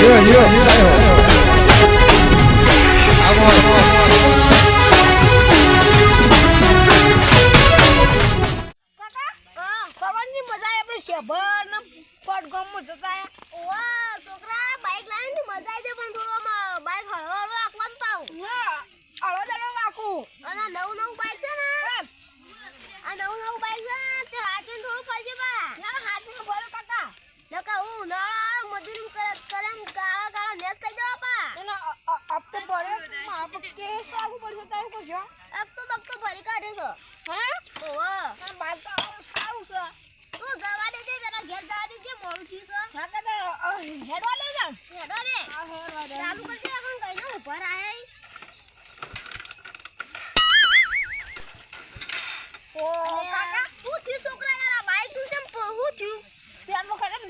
જીઓ જીઓ આવો હેડવા દે જા હેડવા દે. હા હેડવા દે. ચાલુ કરી દે કોણ કઈ નું ઉપર આય ઓ કાકા. તું થી છોકરા યાર? બાઈક તું જેમ હું થયું ત્યાં વખત એમ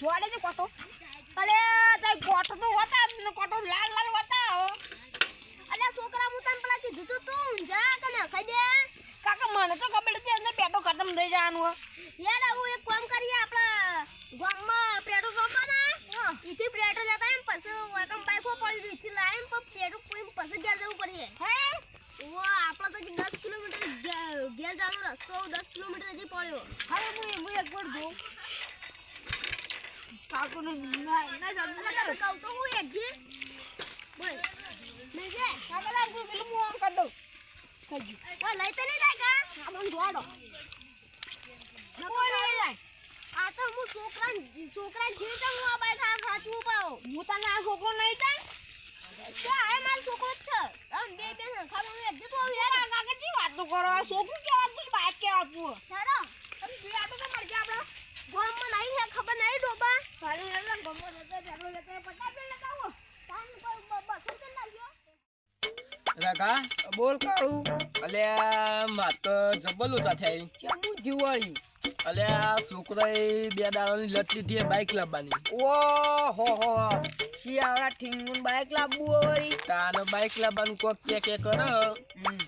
જોડે કોટો. અલે કોટો તો હોતા જવાનું હો. યાર આવું એક કામ કરીએ આપણે ગામમાં પેટ્રોલ પંપ ને ઈથી પેટ્રોલ લેતા એમ પછી એકમ બાઈકો પડી ઈથી લાઈન પર પેટ્રોલ પૂરી પછી ઘેર જવું પડે હે? ઓ આપણે તો દસ કિલોમીટર ઘેર જવાનો રસ્તો દસ કિલોમીટર હજી પડ્યો. હવે હું હું એક વાર જોઉં. કાકુ ને ના ના કહું તો હું એક જી. બોલ. નહીં છે કાકા લાગુ પેલું હું આમ કરી દઉં. કરી ઓય લઈ તો નહીં જાય કા? આ મને જોડો આ તો હું છોકરા છોકરા જીવ તો હું આ પાઉં હું તને આ છોકરો નહીં ક્યાં આ મારો છોકરો જ છે. આમ બે બે ને હું એકજી તો યાર આ કાકા કી વાતો કરો? આ છોકરું તું બાઈક કેવા તું હેડો તમે બે આટો તો આપણે નહીં છે ખબર નહીં ડોબા. જતા ચાલો જતા બે લેતા આવો પર બસો તો લાગ્યો કાકા બોલ કાળું. અલ્યા માત તો ચા થયા ચમુ દિવાળી આ છોકરાએ બે દાડાની લત લીધી હે લાવવાની. ઓ હો હો. શિયાળા ઠીંગુન બાઇક લાવવું વળી તાને બાઇક લાવવાનું કોક કે કે કર.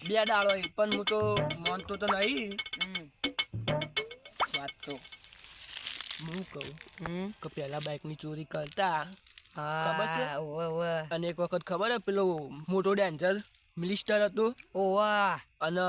બે દાડો પણ હું તો માનતો તો નહીં વાત તો હું કહું. કે પહેલા બાઇકની ચોરી કરતા. ખબર છે? અને એક વખત ખબર હે પેલો મોટો ડેન્જર મિનિસ્ટર હતું ઓવા. અને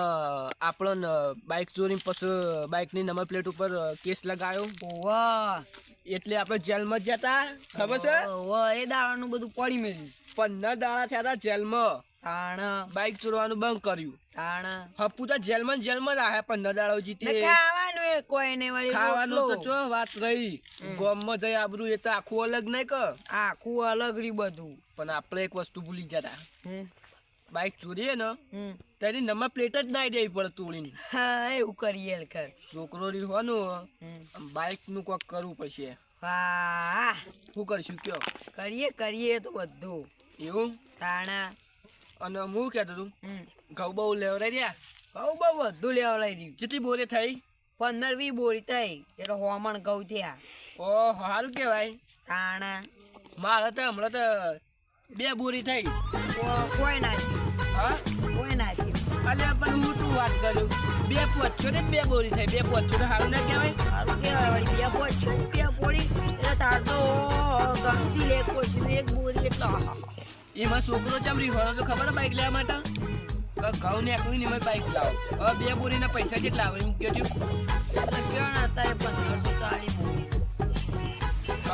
આપણને બાઇક ચોરી પછી બાઇકની નંબર પ્લેટ ઉપર કેસ લગાવ્યો ઓવા. એટલે આપણે જેલમાં જ જતા ખબર છે? ઓવે, એ દાડાનું બધું પડી મેલ્યું. પંદર દાડા થયા હતા જેલમાં. તાણ. બાઇક ચોરવાનું બંધ કર્યું. તાણ. હપ્પુ તો જેલમાં જેલમાં આયા પંદર દાડા જીતી. ખાવાનું એ કોઈ ને વળી ખાવાનું તો. ચો વાત રહી. ગોમમાં જઈ આબરું એ તો આખું અલગ નહીં કે. આખું અલગ રહ્યું બધું. પણ આપણે એક વસ્તુ ભૂલી જતા. બાઇક ચોરીએ ને તારી નંબર પ્લેટ જ નાઈ દેવી પડે તોડીને. હા એવું કરીએ કર. છોકરો હમ. બાઇકનું કોક કરવું પડશે. હા શું કરશું કયો? કરીએ કરીએ તો બધું. એવું? તાણા. અને હું કહેતો તું ઘઉ ઘઉં બહુ લેવરાઈ રહ્યા? બહુ બહુ બધું લેવરાઈ રહ્યું. કેટલી બોરી થઈ? પંદર વી બોરી થઈ. એટલે હોમણ ઘઉં થયા. ઓ સારું કહેવાય. તાણા. મારે તો હમણાં તો બે બોરી થઈ કોઈ ના હા? કોઈ ના અલે પણ હું તું વાત કર્યું બે પોચો ને બે બોરી થઈ બે પોચો તો સારું ના કહેવાય? સારું કહેવાય વળી બે પોચ બે બોરી એટલે તાર તો ગણતી લે કોઈ એક બોરી એટલે એમાં છોકરો ચમ હોય તો ખબર બાઇક લેવા માટે? ઘઉં ને એકલું ને બાઇક લાવો. હવે બે બોરીના પૈસા કેટલા આવે? હું કહેજો એટલે કયો ને અત્યારે પંદરસો ચાલીસ બોરી.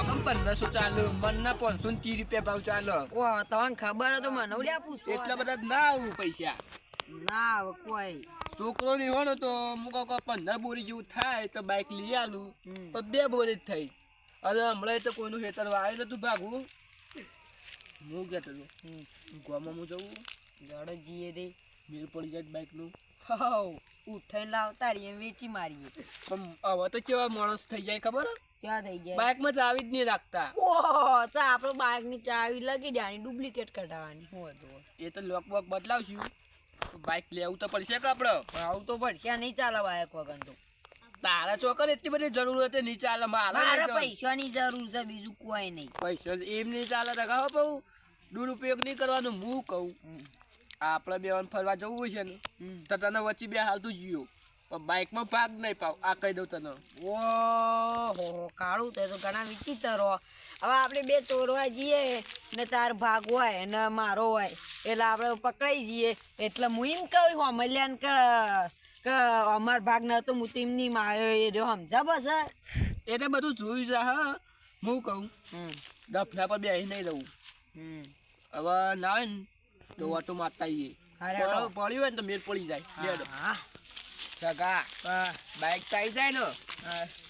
રકમ પંદરસો ચાલુ મનના પાંચસો ને ત્રીસ રૂપિયા ભાવ ચાલો. ઓ તમને ખબર હોય તો મને પૂછો એટલા બધા ના આવું પૈસા. ના કોઈ. છોકરો રહેવાનો તો હું કહું પંદર બોરી જેવું થાય તો બાઈક લઈ આલું. તો બે બોરી જ થઈ. અરે હમણાં તો કોઈનું હેતર આવ્યું નતું તું ભાગવું. હું કહેતો હતો. ગામમાં હું જવું. જડો જીએ દે. મેળ પડી જાય બાઇકનું હાઉ ઉઠાઈને લાવતા રહીએ વેચી મારીએ. પણ હવે તો કેવા માણસ થઈ જાય ખબર ક્યાં થઈ જાય? બાઇકમાં ચાવી જ નહીં રાખતા. ઓહો તો આપણે બાઇક ચાવી લગી દેવાની ડુપ્લિકેટ કઢાવવાની. હું હતું એ તો લોક બોક બદલાવશું. બાઇક લેવું તો પડશે કે આપણે આવું તો પડશે નહીં ચાલે બાઇક વગર તો. તારા ચોકર એટલી બધી જરૂર હતી નહીં ચાલે મારા પૈસાની જરૂર છે બીજું કોઈ નહીં. પૈસા એમ નહીં ચાલે બહુ. દુરુપયોગ નહીં કરવાનો હું કહું. આપણે બે ફરવા જવું છે ને. તો તને વચ્ચે બે હાલ તું જીઓ પણ બાઇકમાં ભાગ નહીં પાવ આ કહી દઉં તને. ઓહો કાળું તે તો ઘણા વિચિત્ર હો. હવે આપણે બે ચોરવા જઈએ ને તાર ભાગ હોય ને મારો હોય એટલે આપણે પકડાઈ જઈએ. એટલે હું એમ કહું હોમલ્યાન કે કે અમાર ભાગ નતો હું તેમની માયો એ રહ્યો સમજા બસ એ તો બધું જોયું છે હા. હું કહું હમ. દફના પર બેસી નહીં રહું. હમ. હવે ના હોય ને તો ઓટો મારતા આવીએ. પડ્યો- હોય ને તો મેર પડી જાય. હા બાઇક તો આવી જાય ને.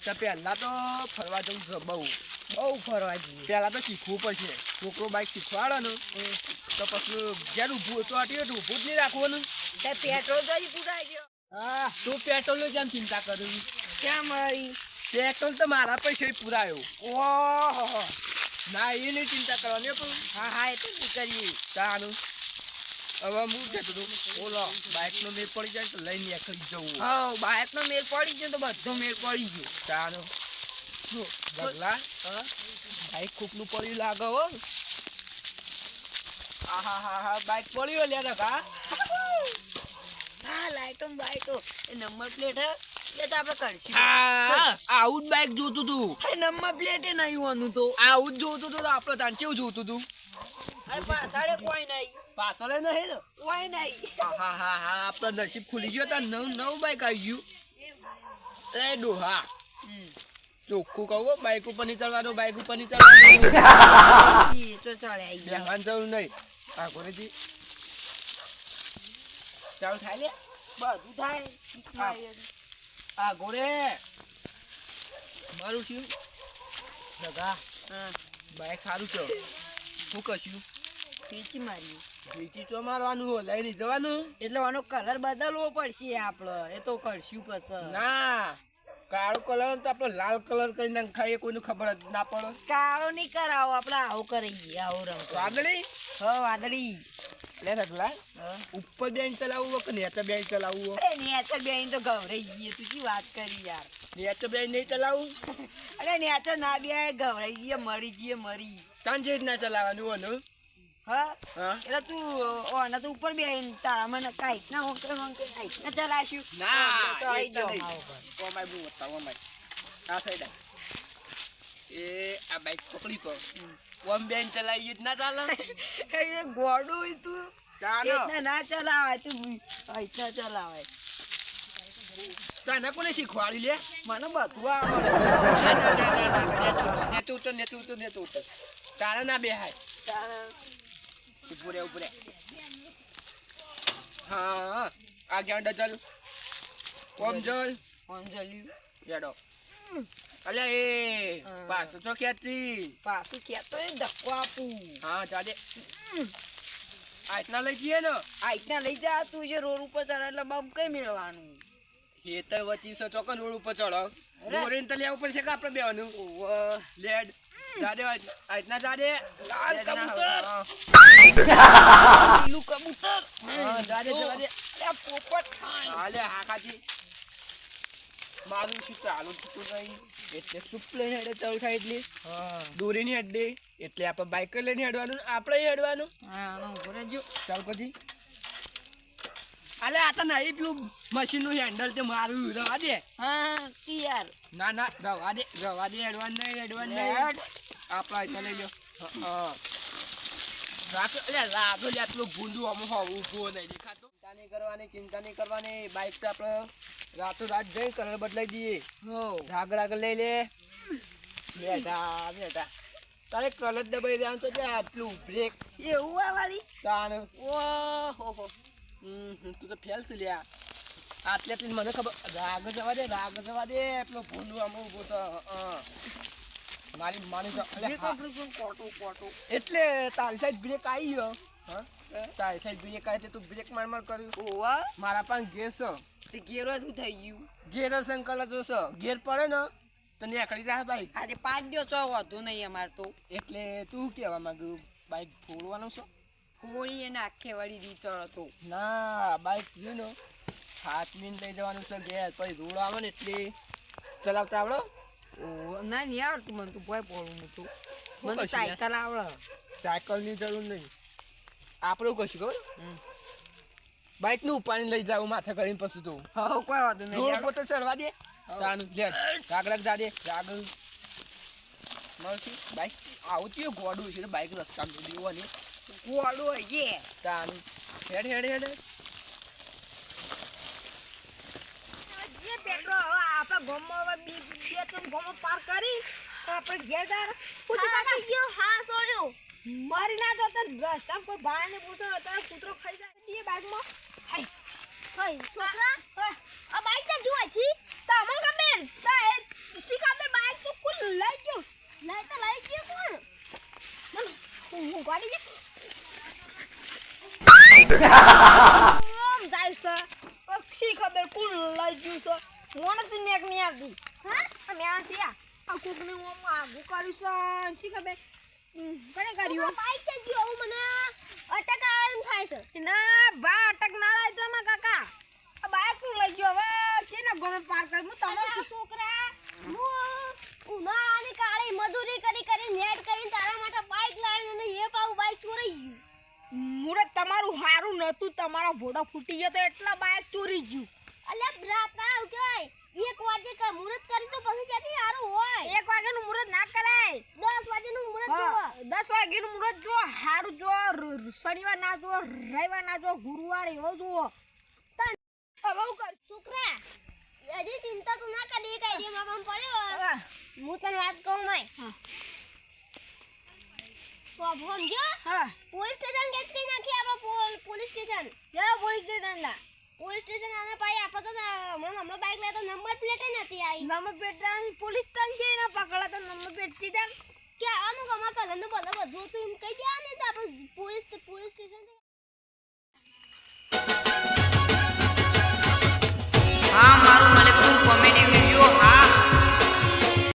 તો પહેલા તો ફરવા જવું છે બહુ. બહુ ફરવા જઈએ. પહેલાં તો શીખવું પડશે. છોકરો બાઇક શીખવાડો ને તો પછી જ્યાં ઊભું તો તો ઊભું જ નહીં રાખવાનું. પેટ્રોલ તો પૂરાઈ ગયો. હા તું પેટ્રોલ જેમ ચિંતા કરું કેમ મારી પેટ્રોલ તો મારા પૈસે પુરાયો. ઓહો. ના એ નહીં ચિંતા કરવાની પણ હા હા એ તો કરીએ તાનું. હવે હું કહેતો હતો બાઇકનો મેળ પડી જાય તો લઈને નીકળી જવું. હા બાઇકનો મેળ પડી ગયો તો બધો મેળ પડી ગયો. તાનું બગલા બાઇક ખોખલું પડ્યું લાગે હો. હા હા બાઇક પડ્યો લે કા હા. લાઈટો ને એ નંબર પ્લેટ હે એ આપણે કરશું. આવું જ બાઇક જોતું તું. નંબર પ્લેટ એ નહીં હોવાનું તો. આવું જ જોતું તું આપણે તાન કેવું જોતું તું? પાછળ કોઈ નહીં. પાછળ નહીં ને કોઈ નહીં. હા હા હા આપણો નસીબ ખુલી ગયો તા નવ નવ બાઈક આવી ગયું. એ ડોહા. ચોખ્ખું કહું બાઈક ઉપર નહીં ચડવાનું બાઈક ઉપર નહીં ચડવાનું પછી બેહવાની જરૂર નહીં. આ કોનેથી ચાલ થાય લે. બધું થાય. આ ગોરે મારું થયું. જગા હા. સારું છે શું કશું પીચી મારી બીજી તો મારવાનું હો લઈને જવાનું. એટલે આનો કલર બદલવો પડશે આપણે. એ તો કરશું પછી. ના કાળો કલર તો આપણો લાલ કલર કરી નાખાય કોઈને ખબર જ ના પડે. કાળો નહીં કરાવો આપણે આવો કરીએ આવો રંગ વાદળી? હ વાદળી. લે રગલા. ઉપર બેન ચલાવવું કે નેતર બેન ચલાવવું નેતર બેન તો ગવરાઈ ગઈ તું શું વાત કરી યાર? નેતર બેન નહીં ચલાવવું અરે નેતર ના બે ગવરાઈ ગઈ મરી ગઈ મરી. તાન જે રીતના ચલાવવાનું હોય ને? હા હા એટલે તું ઓને ઉપર બે તારા મને ના ના ના, બતાવો આ સાઈડ એ આ બાઈક પકડી ઓમ બેન જ ના ચાલે એ ગોડું તું ચાલો એટલે ના ચલાવાય તું ऐसा ચલાવાય તને કોને શીખવાડી લે મને બધું આવડે ના, ના, ના, ના, ના, નેતું તો નેતું નેતું ના બેહાય તારે ઉભું રે ઉભું રે હા આ ક્યાં ચાલ ઓમ જલ? અંજલિ હેડો. અલ્યા એ હા. તો ક્યાંથી પાછું કહેતો એ ધક્કો આપું. હા ચાલે. આ રીતના લઈ જઈએ ને? આ રીતના લઈ જા તું જે રોડ ઉપર ચડે એટલે બમ કઈ મેળવાનું? ખેતર વચ્ચે ચોક્કસ રોડ ઉપર ચડો. દોરીને તો લેવું પડશે કે આપણે બેવાનું લેડ જાડે આ રીતના જાડે લાલ કબૂતર. લીલું કબૂતર જાડે જવા દે. અરે પોપટ ખાય હાલે હા ખાતી મારું શું ચાલુ થતું નહીં એટલે સુપ લઈને હેડે ચાલુ થાય એટલે હા દોરીની હેડે એટલે આપણે બાઇક લઈને હેડવાનું આપણે હેડવાનું હા ઊભો રહેજો ચાલ પછી અલે આ તો નહીં પેલું મશીનનું હેન્ડલ તે મારું રવા દે. હા યાર ના ના રવા દે રવા દે એડવાન નહીં એડવાન નહીં. આપણા એટલે લઈ લો રાખ એટલે રાગો લે પેલું ભૂંડું આમ હોવું ઊભો નહીં દેખાતો. ચિંતા નહીં કરવાની ચિંતા નહીં કરવાની. બાઇક તો આપણે રાતો રાત જઈ કલર બદલાઈ દઈએ. હો. રાગ રાગ લઈ લે. બેઠા બેઠા. તારે કલર દબાઈ દેવાનું તો પેલું બ્રેક એવું આ વાળી? તાણ. ઓહો હો. તું તો ફેલ છે લ્યા. આટલે આટલી મને ખબર રાગ જવા દે રાગ જવા દે. એટલો ભૂંડું આમ ઊભો તો હં. મારી માની. કોટો કોટો એટલે તારી સાઈડ બ્રેક આવી ગયો. હં? તારી સાઈડ બ્રેક આવી તું બ્રેક માર માર કર્યું. ઓવા? મારા પાસે છે. તે ગેરો શું થઈ ગયું? ગેર કલર તો છે ગેર પડે ને તો નીકળી જાય ભાઈ. આજે પાંચ દિવસ વધુ નહીં અમારે તો. એટલે તું કહેવા માંગ્યું બાઈક ફોડવાનું છે? હોળી એને આખે વાળી રીચળ હતો. ના બાઈક જોઈ હાથ હાથમીન લઈ જવાનું છે ઘેર પછી રોડ આવે ને એટલે ચલાવતા આવડો? ના નહીં આવડતું. મને તું ભય પડું હું તો મને સાયકલ આવડે. સાયકલની જરૂર નહીં. આપણે કશું ખબર. બાઈકનું ઉપાડીને લઈ જાવ માથે કરીને પછી તો. હા કોઈ વાંધો નહીં. રોડ પોતે ચડવા દે. તાન લે કાગડા જા દે કાગળ મળશે. બાઈક આવું થયું ગોડું છે બાઈક રસ્તા દેવો ને. ગોળું હોય છે. તાન. હેડ હેડ હેડ. જે પેટ્રોલ હવે આપણા ગામમાં હવે બી બે ત્રણ ગામો પાર કરી આપણે ઘેર જા. હા થઈ ગયો? હા સોર્યો મારી ના તો અત્યારે રસ્તામાં કોઈ ભાઈને પૂછો તો કૂતરો ખાઈ જાય. એ બાજુમાં. હાય. હઈ છોકરા આ બાઈક તો જુએ છી. તમો કમેન તા એ શી ખબર? બાઈક તો કુલ લઈ ગયો. લઈ તો લઈ ગયો કોણ મને હું હું ગાડી જે જાય છે. પક્ષી ખબર કોણ લઈ ગયું છે. મોણસ મેક નહીં આવતી હા? અમે આ થયા આ કોકને હું આગું કર્યું છે. શી ખબર? કોને કર્યું બાઈક તો ગયો મને અટક આવે એમ થાય છે. ના બા અટક ના લાય તો માં કાકા. આ બાઈકનું લઈ ગયો? હવે છે ને ગમે પાર કરી? હું આ છોકરા હું ઉનાળાની કાળી મજૂરી કરી કરી નેટ કરીને તારા માટે બાઈક લાવીને અને એ પાછું બાઈક ચોરાઈ ગયું મુરત તમારું હારું નતું તમારો ભોડો ફૂટી ગયો તો એટલા બાઈક ચોરી ગયું. અલ્યા બ્રાતા આવ કેય એક વાગે કે મુરત કરી તો પછી ક્યાંથી સારું હોય. એક વાગે નું મુરત ના કરાય. દસ વાગ્યાનું મુરત જો દસનું મુરત જો હારું જો શનિવાર ના જો રવિવાર ના જો ગુરુવાર એવો જુઓ. તન. હવે હું કર? છોકરા હજી ચિંતા તું ના કરી કઈ દે માં પડ્યો. હું તને વાત કહું માય. હા. તો અબ સમજો હા. પોલીસ સ્ટેશન કેસ કઈ નાખી આપણે પોલ- પોલીસ સ્ટેશન જરા પોલીસ સ્ટેશન ના? પોલીસ સ્ટેશન આના પાઈ આપણે તો હમણાં હમણાં બાઈક લેતો નંબર પ્લેટ નથી આવી. નંબર પેટ પોલીસ સ્ટેશન છે ને પકડા તો નંબર પેટથી કે આનું કમા કલરનું બધું બધું તો એમ કહી દેવા ને તો આપણે પોલીસ પોલીસ સ્ટેશન